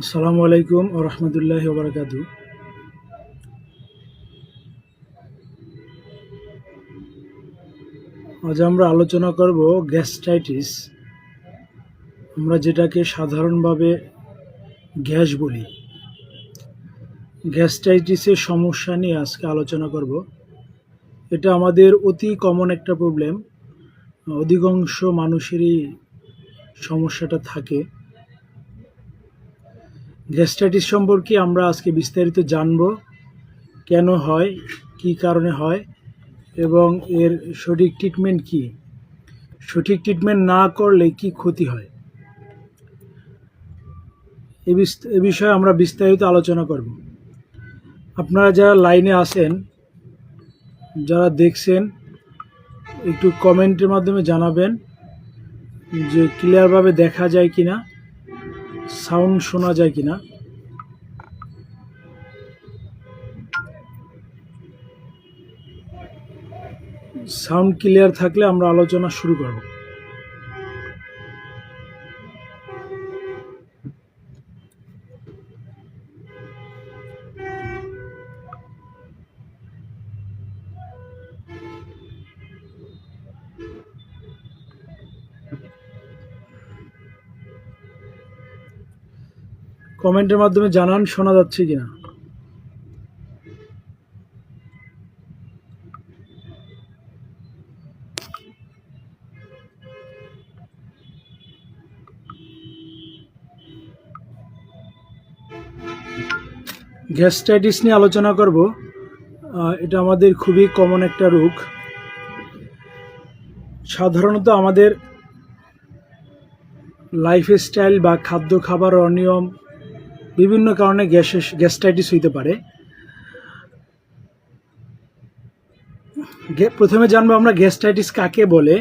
আসসালামু আলাইকুম ও রহমতুল্লাহ বারকাতু। আজ আমরা আলোচনা করব গ্যাস্ট্রাইটিস। আমরা যেটাকে সাধারণভাবে গ্যাস বলি। গ্যাস্ট্রাইটিসের সমস্যা নিয়ে আজকে আলোচনা করব। এটা আমাদের অতি কমন একটা প্রবলেম অধিকাংশ মানুষেরই সমস্যাটা থাকে। গ্যাস্ট্রাইটিস সম্পর্কে আমরা আজকে বিস্তারিত জানব, কেন হয়, কি কারণে হয়, এবং এর সঠিক ট্রিটমেন্ট কি? সঠিক ট্রিটমেন্ট না করলে কি ক্ষতি হয়? এ বিষয়ে আমরা বিস্তারিত আলোচনা করব। আপনারা যারা লাইনে আসেন যারা দেখছেন, একটু কমেন্টের মাধ্যমে জানাবেন যে ক্লিয়ারভাবে দেখা যায় কিনা। সাউন্ড শোনা যায় কিনা? সাউন্ড ক্লিয়ার থাকলে আমরা আলোচনা শুরু করব। কমেন্টের মাধ্যমে জানান, শোনা যাচ্ছে কিনা। গ্যাস্ট্রাইটিস নিয়ে আলোচনা করব। এটা আমাদের খুবই কমন একটা রোগ। সাধারণত আমাদের লাইফস্টাইল বা খাদ্য খাবার অনিয়ম বিভিন্ন কারণে গ্যাস গ্যাস্ট্রাইটিস হইতে পারে। প্রথমে জানব আমরা গ্যাস্ট্রাইটিস কাকে বলে।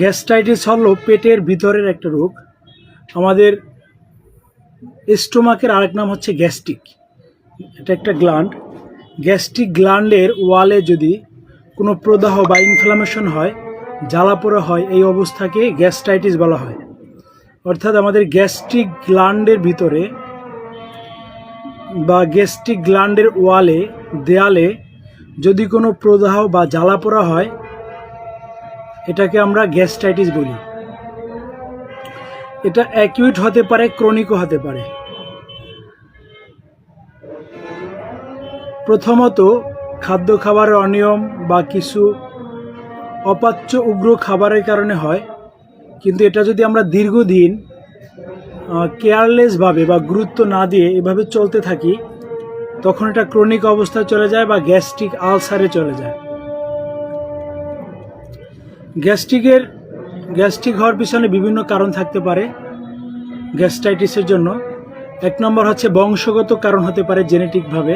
গ্যাস্ট্রাইটিস হলো পেটের ভিতরের একটা রোগ। আমাদের স্টোমাকের আরেক নাম হচ্ছে গ্যাস্ট্রিক। এটা একটা গ্ল্যান্ড। গ্যাস্ট্রিক গ্ল্যান্ডের ওয়ালে যদি কোনো প্রদাহ বা ইনফ্লামেশন হয় জ্বালাপোড়া হয়, এই অবস্থাকে গ্যাস্ট্রাইটিস বলা হয়। অর্থাৎ আমাদের গ্যাস্ট্রিক গ্ল্যান্ডের ভিতরে বা গ্যাস্ট্রিক গ্ল্যান্ডের ওয়ালে, দেয়ালে যদি কোনো প্রদাহ বা জ্বালাপোড়া হয়, এটাকে আমরা গ্যাস্ট্রাইটিস বলি। এটা অ্যাকিউট হতে পারে, ক্রনিকও হতে পারে। প্রথমত খাদ্য খাবারের অনিয়ম বা কিছু অপাচ্য উগ্র খাবারের কারণে হয়। কিন্তু এটা যদি আমরা দীর্ঘদিন কেয়ারলেসভাবে বা গুরুত্ব না দিয়ে এভাবে চলতে থাকি, তখন এটা ক্রনিক অবস্থায় চলে যায় বা গ্যাস্ট্রিক আলসারে চলে যায়। গ্যাস্ট্রিকের, গ্যাস্ট্রিক হওয়ার পিছনে বিভিন্ন কারণ থাকতে পারে গ্যাস্ট্রাইটিসের জন্য। এক নম্বর হচ্ছে বংশগত কারণ হতে পারে জেনেটিকভাবে।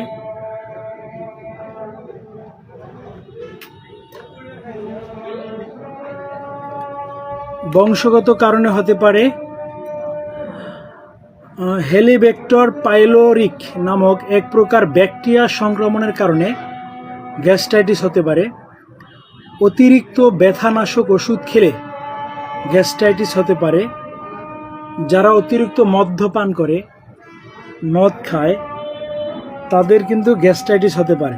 বংশগত কারণে হতে পারে হেলিবেক্টর পাইলোরিক নামক এক প্রকার ব্যাকটেরিয়া সংক্রমণের কারণে গ্যাস্ট্রাইটিস হতে পারে। অতিরিক্ত ব্যথানাশক ওষুধ খেলে গ্যাস্ট্রাইটিস হতে পারে, যারা অতিরিক্ত মদ্যপান করে, মদ খায়, তাদের কিন্তু গ্যাস্ট্রাইটিস হতে পারে।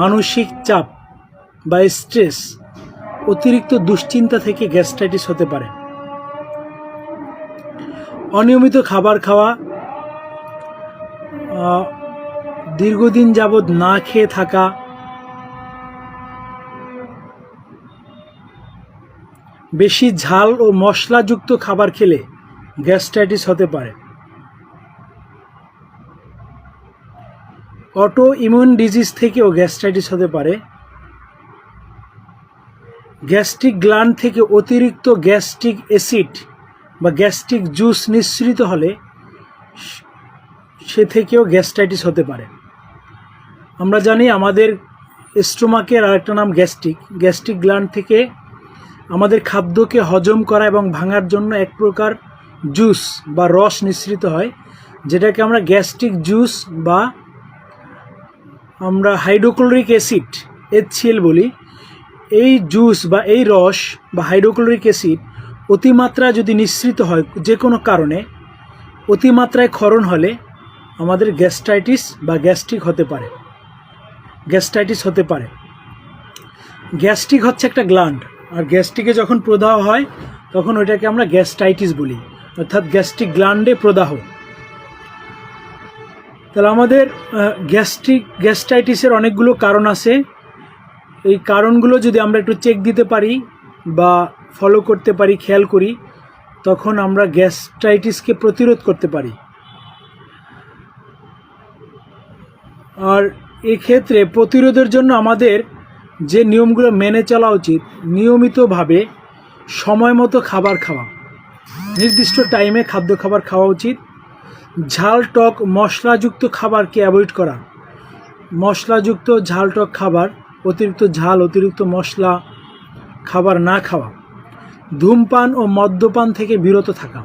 মানসিক চাপ বা স্ট্রেস অতিরিক্ত দুশ্চিন্তা থেকে গ্যাস্ট্রাইটিস হতে পারে। অনিয়মিত খাবার খাওয়া দীর্ঘদিন যাবৎ না খেয়ে থাকা, বেশি ঝাল ও মশলাযুক্ত খাবার খেলে গ্যাস্ট্রাইটিস হতে পারে। অটো ইমিউন ডিজিজ থেকেও গ্যাস্ট্রাইটিস হতে পারে। গ্যাস্ট্রিক গ্ল্যান্ড থেকে অতিরিক্ত গ্যাস্ট্রিক অ্যাসিড বা গ্যাস্ট্রিক জুস নিঃসৃত হলে সে- থেকেও গ্যাস্ট্রাইটিস হতে পারে। আমরা জানি আমাদের স্টোমাকের আরেকটা নাম গ্যাস্ট্রিক। গ্যাস্ট্রিক গ্ল্যান্ড থেকে আমাদের খাদ্যকে হজম করা এবং ভাঙার জন্য এক প্রকার জুস বা রস নিঃসৃত হয়, যেটাকে আমরা গ্যাস্ট্রিক জুস বা আমরা হাইড্রোক্লোরিক অ্যাসিড এইচসিএল বলি। এই জুস বা এই রস বা হাইড্রোক্লোরিক অ্যাসিড অতিমাত্রা যদি নিঃসৃত হয় যে কোনো কারণে, অতিমাত্রায় ক্ষরণ হলে আমাদের গ্যাস্ট্রাইটিস বা গ্যাস্ট্রিক হতে পারে। গ্যাস্ট্রাইটিস হতে পারে। গ্যাস্ট্রিক হচ্ছে একটা গ্ল্যান্ড, আর গ্যাস্ট্রিকে যখন প্রদাহ হয়, তখন ওইটাকে আমরা গ্যাস্ট্রাইটিস বলি, অর্থাৎ গ্যাস্ট্রিক গ্ল্যান্ডে প্রদাহ। তাহলে আমাদের গ্যাস্ট্রিক, গ্যাস্ট্রাইটিসের অনেকগুলো কারণ আছে। এই কারণগুলো যদি আমরা একটু চেক দিতে পারি বা ফলো করতে পারি, খেয়াল করি, তখন আমরা গ্যাস্ট্রাইটিসকে প্রতিরোধ করতে পারি। আর এক্ষেত্রে প্রতিরোধের জন্য আমাদের যে নিয়মগুলো মেনে চলা উচিত, নিয়মিতভাবে সময় মতো খাবার খাওয়া। নির্দিষ্ট টাইমে খাদ্য খাবার খাওয়া উচিত। ঝাল, টক, মশলাযুক্ত খাবারকে অ্যাভয়েড করা। মশলাযুক্ত, ঝাল, টক খাবার অতিরিক্ত ঝাল, অতিরিক্ত মশলা, খাবার না খাওয়া, ধূমপান ও মদ্যপান থেকে বিরত থাকা।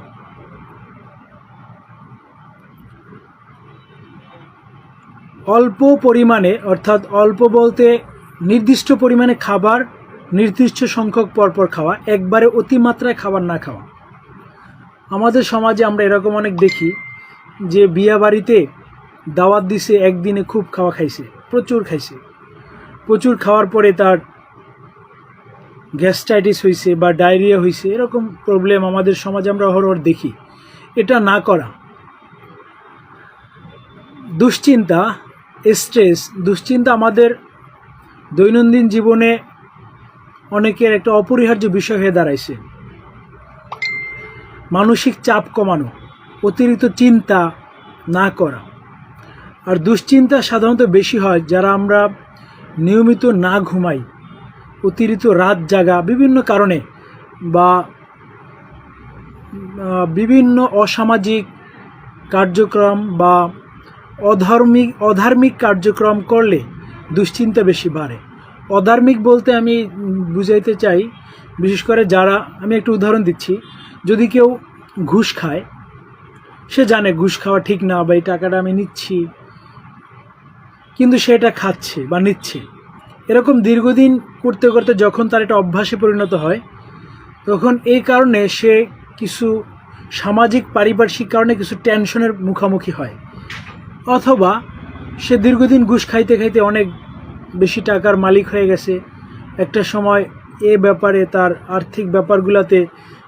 অল্প পরিমাণে, অর্থাৎ অল্প বলতে নির্দিষ্ট পরিমাণে খাবার, নির্দিষ্ট সংখ্যক পরপর খাওয়া, একবারে অতিমাত্রায় খাবার না খাওয়া। আমাদের সমাজে আমরা এরকম অনেক দেখি যে বিয়া বাড়িতে দাওয়াত দিছে, একদিনে খুব খাওয়া খাইছে, প্রচুর খাইছে। প্রচুর খাওয়ার পরে তার গ্যাস্ট্রাইটিস হয়েছে বা ডায়রিয়া হয়েছে এরকম প্রবলেম আমাদের সমাজে আমরা হরহর দেখি। এটা না করা। দুশ্চিন্তা স্ট্রেস দুশ্চিন্তা আমাদের দৈনন্দিন জীবনে অনেকের একটা অপরিহার্য বিষয় হয়ে দাঁড়াইছে। মানসিক চাপ কমানো, অতিরিক্ত চিন্তা না করা। আর দুশ্চিন্তা সাধারণত বেশি হয় যারা আমরা নিয়মিত না ঘুমাই, অতিরিক্ত রাত জাগা বিভিন্ন কারণে বা বিভিন্ন অসামাজিক কার্যক্রম বা অধার্মিক অধার্মিক কার্যক্রম করলে দুশ্চিন্তা বেশি বাড়ে। অধার্মিক বলতে আমি বুঝাইতে চাই, বিশেষ করে যারা, আমি একটু উদাহরণ দিচ্ছি, যদি কেউ ঘুষ খায়, সে জানে ঘুষ খাওয়া ঠিক না বা এই টাকাটা আমি নিচ্ছি কিন্তু সে এটা খাচ্ছে বা নিচ্ছে। এরকম দীর্ঘদিন করতে করতে যখন তার এটা অভ্যাসে পরিণত হয়, তখন এই কারণে সে কিছু সামাজিক পারিপার্শ্বিক কারণে কিছু টেনশনের মুখোমুখি হয়। অথবা সে দীর্ঘদিন ঘুষ খাইতে খাইতে অনেক বেশি টাকার মালিক হয়ে গেছে। একটা সময় এ ব্যাপারে তার আর্থিক ব্যাপারগুলোতে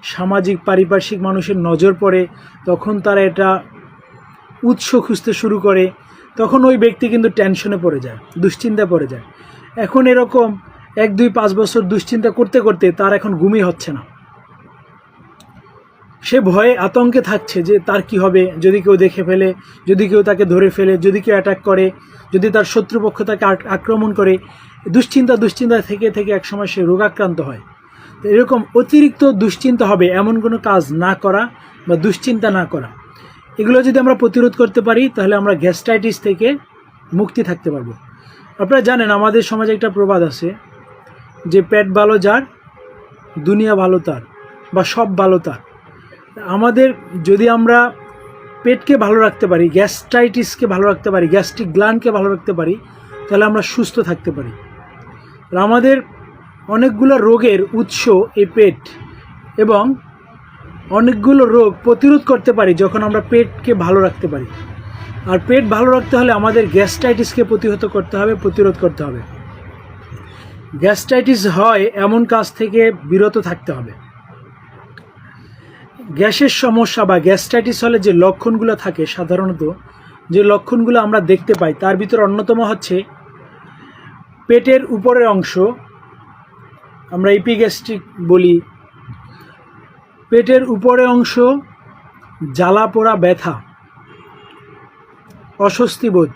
সামাজিক পারিপার্শ্বিক মানুষের নজর পড়ে, তখন তারা এটা উৎস খুঁজতে শুরু করে। তখন ওই ব্যক্তি কিন্তু টেনশনে পড়ে যায় দুশ্চিন্তা পড়ে যায়। এখন এরকম এক, দুই, পাঁচ বছর দুশ্চিন্তা করতে করতে তার এখন ঘুমই হচ্ছে না। সে ভয়ে আতঙ্কে থাকছে যে তার কি হবে, যদি কেউ দেখে ফেলে, যদি কেউ তাকে ধরে ফেলে, যদি কেউ অ্যাটাক করে, যদি তার শত্রুপক্ষ তাকে আক- আক্রমণ করে, দুশ্চিন্তা দুশ্চিন্তা থেকে থেকে একসময় সে রোগাক্রান্ত হয়। তো এরকম অতিরিক্ত দুশ্চিন্তা হবে এমন কোনো কাজ না করা বা দুশ্চিন্তা না করা। এগুলো যদি আমরা প্রতিরোধ করতে পারি, তাহলে আমরা গ্যাস্ট্রাইটিস থেকে মুক্তি থাকতে পারব। আপনারা জানেন, আমাদের সমাজে একটা প্রবাদ আছে যে পেট ভালো যার, দুনিয়া ভালো তার, বা সব ভালো তার। আমাদের যদি আমরা পেটকে ভালো রাখতে পারি, গ্যাস্ট্রাইটিসকে ভালো রাখতে পারি, গ্যাস্ট্রিক গ্ল্যান্ডকে ভালো রাখতে পারি, তাহলে আমরা সুস্থ থাকতে পারি। আমাদের অনেকগুলো রোগের উৎস এই পেট এবং অনেকগুলো রোগ প্রতিরোধ করতে পারি যখন আমরা পেটকে ভালো রাখতে পারি। আর পেট ভালো রাখতে হলে আমাদের গ্যাস্ট্রাইটিসকে প্রতিহত করতে হবে, প্রতিরোধ করতে হবে। গ্যাস্ট্রাইটিস হয় এমন কাজ থেকে বিরত থাকতে হবে। গ্যাসের সমস্যা বা গ্যাস্ট্রাইটিস হলে যে লক্ষণগুলো থাকে সাধারণত, যে লক্ষণগুলো আমরা দেখতে পাই, তার ভিতর অন্যতম হচ্ছে পেটের উপরের অংশ। আমরা ইপিগ্যাস্ট্রিক বলি পেটের উপরের অংশ জ্বালা পোড়া ব্যথা। অস্বস্তি বোধ।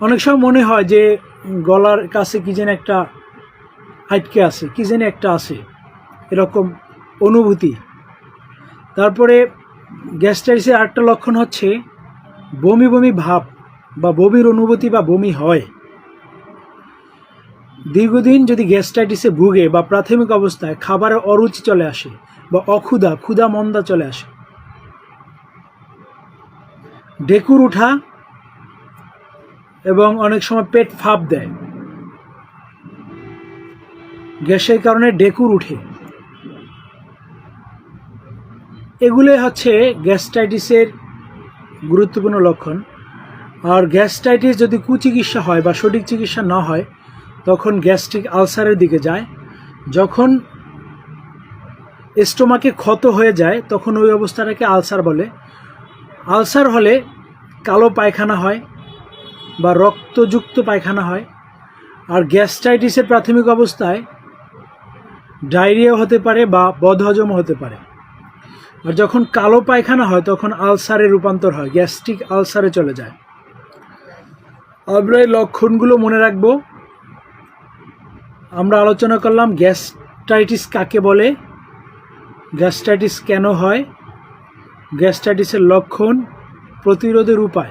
অনেক সময় মনে হয় যে গলার কাছে কি যেন একটা আটকে আছে, কি যেন একটা আছে, এরকম অনুভূতি। তারপরে গ্যাস্ট্রাইটিসের আরেকটা লক্ষণ হচ্ছে বমি বমি ভাব বা বমির অনুভূতি বা বমি হয়। দীর্ঘদিন যদি গ্যাস্ট্রাইটিসে ভুগে বা প্রাথমিক অবস্থায় খাবারের অরুচি চলে আসে বা অক্ষুধা ক্ষুধা মন্দা চলে আসে। ডেকুর উঠা এবং অনেক সময় পেট ফাঁপ দেয়। গ্যাসের কারণে ডেকুর উঠে। এগুলো হচ্ছে গ্যাস্ট্রাইটিসের গুরুত্বপূর্ণ লক্ষণ। আর গ্যাস্ট্রাইটিস যদি কুচিকিৎসা হয় বা সঠিক চিকিৎসা না হয় তখন গ্যাস্ট্রিক আলসারের দিকে যায়। যখন স্টোমাকে ক্ষত হয়ে যায়, তখন ওই অবস্থাটাকে আলসার বলে। আলসার হলে কালো পায়খানা হয় বা রক্তযুক্ত পায়খানা হয়। আর গ্যাস্ট্রাইটিসের প্রাথমিক অবস্থায় ডায়রিয়া হতে পারে বা বদহজম হতে পারে। আর যখন কালো পায়খানা হয়, তখন আলসারে রূপান্তর হয়, গ্যাস্ট্রিক আলসারে চলে যায়। আমরা এই লক্ষণগুলো মনে রাখব। আমরা আলোচনা করলাম গ্যাস্ট্রাইটিস কাকে বলে? গ্যাস্ট্রাইটিস কেন হয়? গ্যাস্ট্রাইটিসের লক্ষণ, প্রতিরোধের উপায়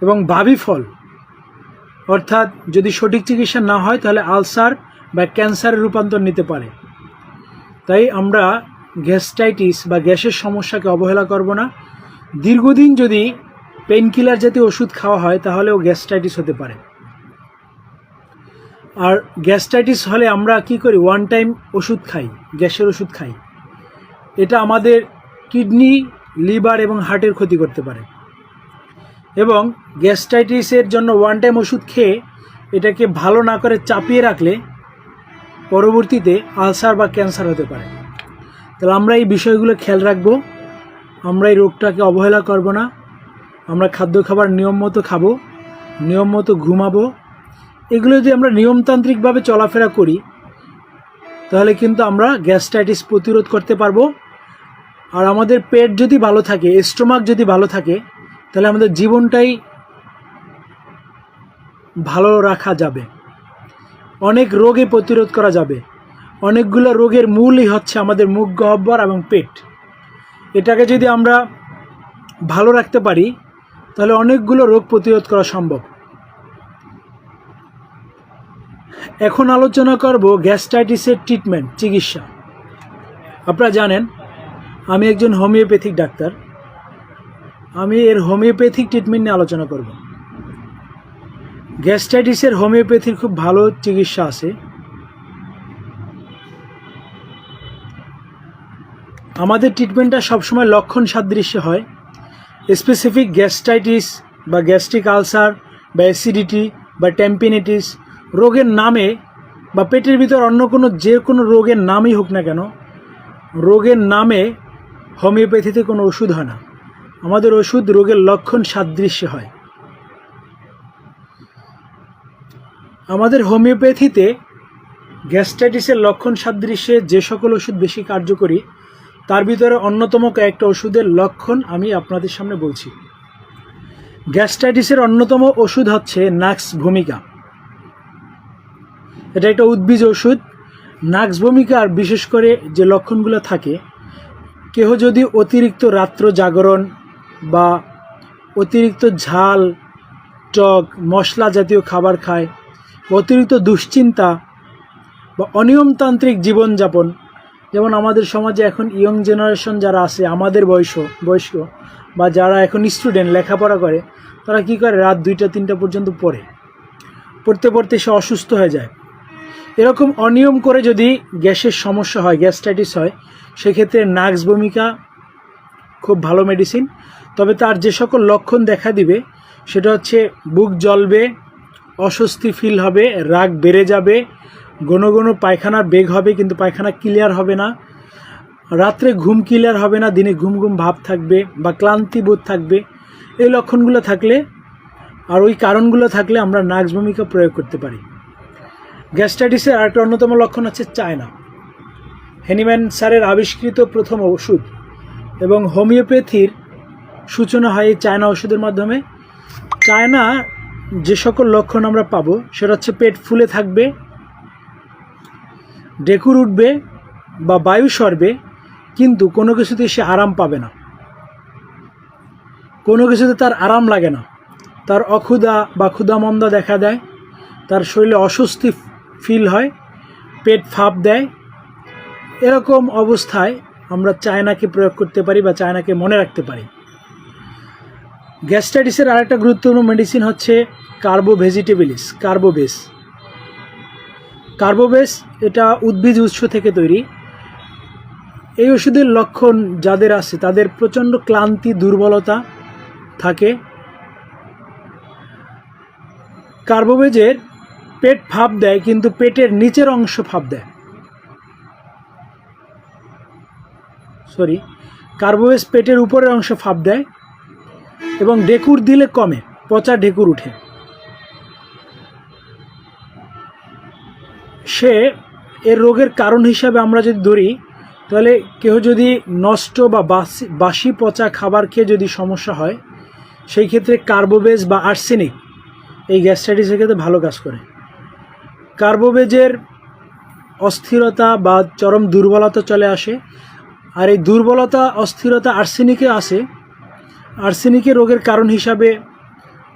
এবং ভাবি ফল। অর্থাৎ যদি সঠিক চিকিৎসা না হয়, তাহলে আলসার বা ক্যান্সারের রূপান্তর নিতে পারে। তাই আমরা গ্যাস্ট্রাইটিস বা গ্যাসের সমস্যাকে অবহেলা করব না। দীর্ঘদিন যদি পেন কিলার জাতীয় ওষুধ খাওয়া হয়, তাহলেও গ্যাস্ট্রাইটিস হতে পারে। আর গ্যাস্ট্রাইটিস হলে আমরা কি করি? ওয়ান টাইম ওষুধ খাই, গ্যাসের ওষুধ খাই। এটা আমাদের কিডনি, লিভার এবং হার্টের ক্ষতি করতে পারে। এবং গ্যাস্ট্রাইটিসের জন্য ওয়ান টাইম ওষুধ খেয়ে এটাকে ভালো না করে চাপিয়ে রাখলে পরবর্তীতে আলসার বা ক্যান্সার হতে পারে। তাহলে আমরা এই বিষয়গুলো খেয়াল রাখব। আমরা এই রোগটাকে অবহেলা করব না। আমরা খাদ্য খাবার নিয়ম মতো খাব, নিয়ম মতো ঘুমাবো এগুলো যদি আমরা নিয়মতান্ত্রিকভাবে চলাফেরা করি, তাহলে কিন্তু আমরা গ্যাস্ট্রাইটিস প্রতিরোধ করতে পারব। আর আমাদের পেট যদি ভালো থাকে, স্টোমাক যদি ভালো থাকে, তাহলে আমাদের জীবনটাই ভালো রাখা যাবে। অনেক রোগে প্রতিরোধ করা যাবে। অনেকগুলো রোগের মূলই হচ্ছে আমাদের মুখ, গহ্বর এবং পেট। এটাকে যদি আমরা ভালো রাখতে পারি, তাহলে অনেকগুলো রোগ প্রতিরোধ করা সম্ভব। এখন আলোচনা করব গ্যাস্ট্রাইটিসের ট্রিটমেন্ট, চিকিৎসা। আপনারা জানেন, আমি একজন হোমিওপ্যাথিক ডাক্তার। আমি এর হোমিওপ্যাথিক ট্রিটমেন্ট নিয়ে আলোচনা করব। গ্যাস্ট্রাইটিসের হোমিওপ্যাথির খুব ভালো চিকিৎসা আছে। আমাদের ট্রিটমেন্টটা সবসময় লক্ষণ সাদৃশ্য হয়। স্পেসিফিক গ্যাস্ট্রাইটিস বা গ্যাস্ট্রিক আলসার বা অ্যাসিডিটি বা টেম্পিনিটিস রোগের নামে বা পেটের ভিতর অন্য কোনো যে কোনো রোগের নামই হোক না কেন, রোগের নামে হোমিওপ্যাথিতে কোনো ওষুধ হয় না। আমাদের ওষুধ রোগের লক্ষণ সাদৃশ্য হয়। আমাদের হোমিওপ্যাথিতে গ্যাস্ট্রাইটিসের লক্ষণ সাদৃশ্যে যে সকল ওষুধ বেশি কার্যকরী, তার ভিতরে অন্যতম কয়েকটা ওষুধের লক্ষণ আমি আপনাদের সামনে বলছি। গ্যাস্ট্রাইটিসের অন্যতম ওষুধ হচ্ছে নাক্স ভূমিকা। এটা একটা উদ্ভিজ ওষুধ। নাক্স ভূমিকার বিশেষ করে যে লক্ষণগুলো থাকে, কেহ যদি অতিরিক্ত রাত্র জাগরণ বা অতিরিক্ত ঝাল, টক, মশলা জাতীয় খাবার খায়, অতিরিক্ত দুশ্চিন্তা বা অনিয়মতান্ত্রিক জীবনযাপন, যেমন আমাদের সমাজে এখন ইয়ং জেনারেশন যারা আছে, আমাদের বয়স, বয়স্ক বা যারা এখন স্টুডেন্ট লেখাপড়া করে, তারা কি করে? রাত দুইটা, তিনটা পর্যন্ত পড়ে। পড়তে পড়তে সে অসুস্থ হয়ে যায়। এরকম অনিয়ম করে যদি গ্যাসের সমস্যা হয়, গ্যাস্ট্রাইটিস হয়, সেক্ষেত্রে নাক্স ভূমিকা খুব ভালো মেডিসিন তবে তার যে সকল লক্ষণ দেখা দিবে, সেটা হচ্ছে বুক জ্বলবে, অস্বস্তি ফিল হবে, রাগ বেড়ে যাবে, ঘন ঘন পায়খানার বেগ হবে, কিন্তু পায়খানা ক্লিয়ার হবে না। রাত্রে ঘুম ক্লিয়ার হবে না, দিনে ঘুম ঘুম ভাব থাকবে বা ক্লান্তি বোধ থাকবে। এই লক্ষণগুলো থাকলে আর ওই কারণগুলো থাকলে আমরা নাক্স ভূমিকা প্রয়োগ করতে পারি। গ্যাস্ট্রাইটিসের আরেকটা অন্যতম লক্ষণ হচ্ছে চায়না। হেনিম্যান স্যারের আবিষ্কৃত প্রথম ওষুধ এবং হোমিওপ্যাথির সূচনা হয় এই চায়না ওষুধের মাধ্যমে। চায়না যে সকল লক্ষণ আমরা পাবো, সেটা হচ্ছে পেট ফুলে থাকবে, ডেকুর উঠবে বা বায়ু সরবে, কিন্তু কোনো কিছুতে সে আরাম পাবে না। কোনো কিছুতে তার আরাম লাগে না। তার অক্ষুধা বা ক্ষুধামন্দা দেখা দেয়, তার শরীরে অস্বস্তি ফিল হয়, পেট ফাঁপ দেয়। এরকম অবস্থায় আমরা চায়নাকে প্রয়োগ করতে পারি বা চায়নাকে মনে রাখতে পারি। গ্যাস্ট্রাইটিসের আরেকটা গুরুত্বপূর্ণ মেডিসিন হচ্ছে কার্বো ভেজিটেবিলিস কার্বোবেস। কার্বোবেস এটা উদ্ভিজ উৎস থেকে তৈরি। এই ওষুধের লক্ষণ যাদের আছে, তাদের প্রচণ্ড ক্লান্তি, দুর্বলতা থাকে। কার্বোভেজের পেট ফাঁপ দেয়, কিন্তু পেটের নিচের অংশ ফাঁপ দেয়। সরি কার্বোভেজ পেটের উপরের অংশ ফাঁপ দেয় এবং ঢেকুর দিলে কমে, পচা ঢেকুর উঠে। সে এর রোগের কারণ হিসাবে আমরা যদি ধরি, তাহলে কেউ যদি নষ্ট বা বাসি বাসি পচা খাবার খেয়ে যদি সমস্যা হয়, সেই ক্ষেত্রে কার্বোবেজ বা আর্সেনিক এই গ্যাস্ট্রাইটিসের ক্ষেত্রে ভালো কাজ করে। কার্বোবেজের অস্থিরতা বা চরম দুর্বলতা চলে আসে। আর এই দুর্বলতা, অস্থিরতা আর্সেনিকে আসে। আর্সেনিকে রোগের কারণ হিসাবে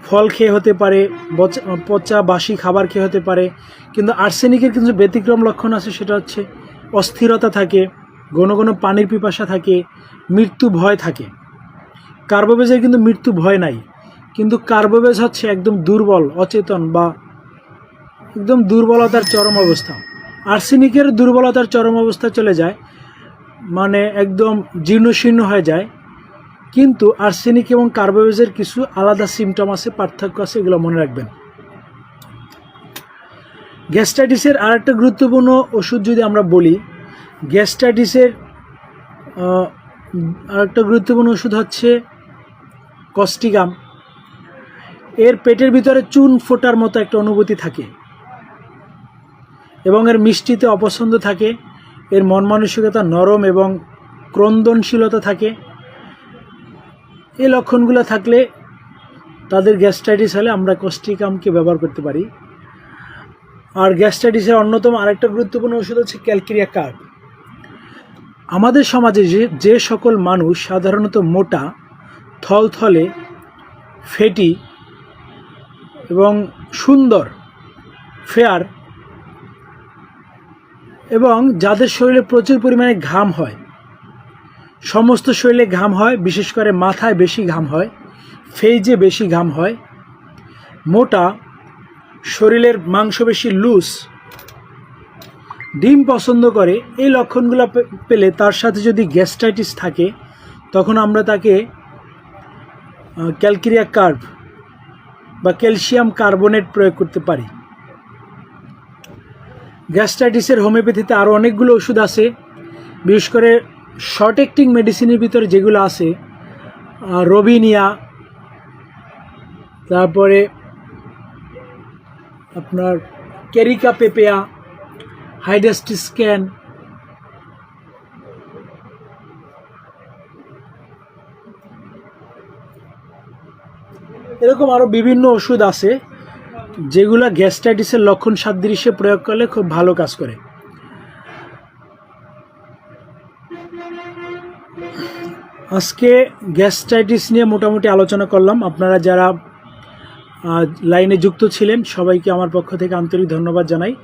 ফল খেয়ে হতে পারে, পচা বাসি খাবার খেয়ে হতে পারে। কিন্তু আর্সেনিকের কিছু ব্যতিক্রম লক্ষণ আছে, সেটা হচ্ছে অস্থিরতা থাকে, ঘন ঘন পানির পিপাসা থাকে, মৃত্যু ভয় থাকে। কার্বোবেজের কিন্তু মৃত্যু ভয় নাই। কিন্তু কার্বোবেজ হচ্ছে একদম দুর্বল, অচেতন বা একদম দুর্বলতার চরম অবস্থা। আর্সেনিকের দুর্বলতার চরম অবস্থা চলে যায় মানে একদম জীর্ণশীর্ণ হয়ে যায়। কিন্তু আর্সেনিক এবং কার্বোভেজের কিছু আলাদা সিমটম আছে পার্থক্য আছে এগুলো মনে রাখবেন। গ্যাস্ট্রাইটিসের আরেকটা গুরুত্বপূর্ণ ওষুধ যদি আমরা বলি গ্যাস্ট্রাইটিসের আহ, আরেকটা গুরুত্বপূর্ণ ওষুধ হচ্ছে কস্টিগাম। এর পেটের ভিতরে চুন ফোটার মতো একটা অনুভূতি থাকে। এবং এর মিষ্টিতে অপছন্দ থাকে, এর মন মানসিকতা নরম এবং ক্রন্দনশীলতা থাকে। এই লক্ষণগুলো থাকলে তাদের গ্যাস্ট্রাইটিস হলে আমরা কস্টিকামকে ব্যবহার করতে পারি। আর গ্যাস্ট্রাইটিসের অন্যতম আরেকটা গুরুত্বপূর্ণ ওষুধ হচ্ছে ক্যালকেরিয়া কার্ব। আমাদের সমাজে যে যে সকল মানুষ সাধারণত মোটা, থলথলে, ফেটি এবং সুন্দর, ফেয়ার এবং যাদের শরীরে প্রচুর পরিমাণে ঘাম হয়, সমস্ত শরীরে ঘাম হয়, বিশেষ করে মাথায় বেশি ঘাম হয়, ফেইজে বেশি ঘাম হয়, মোটা, শরীরের মাংস বেশি লুজ ডিম পছন্দ করে, এই লক্ষণগুলো পেলে তার সাথে যদি গ্যাস্ট্রাইটিস থাকে, তখন আমরা তাকে ক্যালকেরিয়া কার্ভ বা ক্যালসিয়াম কার্বনেট প্রয়োগ করতে পারি। গ্যাস্ট্রাইটিসের হোমিওপ্যাথিতে আরও অনেকগুলো ওষুধ আছে, বিশেষ করে শর্ট অ্যাক্টিং মেডিসিনের ভিতরে যেগুলো আছে রবিনিয়া, তারপরে আপনার ক্যারিকা পেপেয়া, হাইডাস্টি স্ক্যান, এরকম আরও বিভিন্ন ওষুধ আছে। যেগুলো গ্যাস্ট্রাইটিসের লক্ষণ সাদৃশ্যে প্রয়োগ করলে খুব ভালো কাজ করে। আজকে গ্যাস্ট্রাইটিস নিয়ে মোটামুটি আলোচনা করলাম। আপনারা যারা লাইনে যুক্ত ছিলেন, সবাইকে আমার পক্ষ থেকে আন্তরিক ধন্যবাদ জানাই।